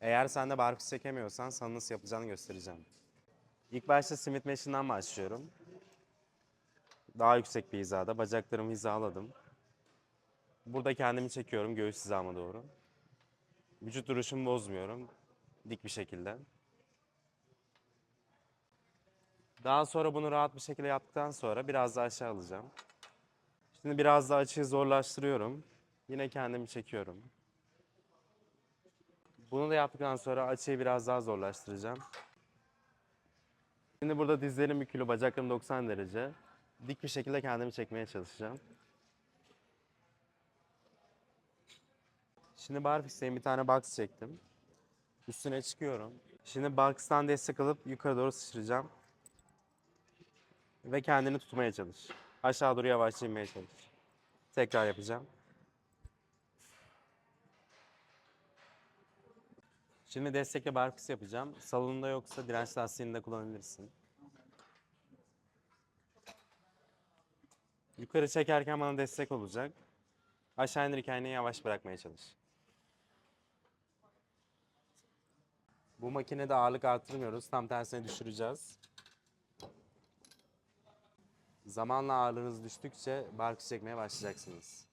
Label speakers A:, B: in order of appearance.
A: Eğer sen de barfiks çekemiyorsan sana nasıl yapacağını göstereceğim. İlk başta simit meşinden başlıyorum. Daha yüksek bir hizada. Bacaklarımı hizaladım. Burada kendimi çekiyorum göğüs hizama doğru. Vücut duruşumu bozmuyorum. Dik bir şekilde. Daha sonra bunu rahat bir şekilde yaptıktan sonra biraz daha aşağı alacağım. Şimdi biraz daha açıyı zorlaştırıyorum. Yine kendimi çekiyorum. Bunu da yaptıktan sonra açıyı biraz daha zorlaştıracağım. Şimdi burada dizlerim bükülü, bacaklarım 90 derece. Dik bir şekilde kendimi çekmeye çalışacağım. Şimdi barfix'teyim bir tane box çektim. Üstüne çıkıyorum. Şimdi box'tan destek alıp yukarı doğru sıçrayacağım. Ve kendini tutmaya çalış. Aşağı doğru yavaşça inmeye çalış. Tekrar yapacağım. Şimdi destekle barfix yapacağım. Salonunda yoksa direnç lastiğini de kullanabilirsin. Yukarı çekerken bana destek olacak. Aşağı indirirken yine yavaş bırakmaya çalış. Bu makinede ağırlık arttırmıyoruz. Tam tersine düşüreceğiz. Zamanla ağırlığınız düştükçe barfiks çekmeye başlayacaksınız.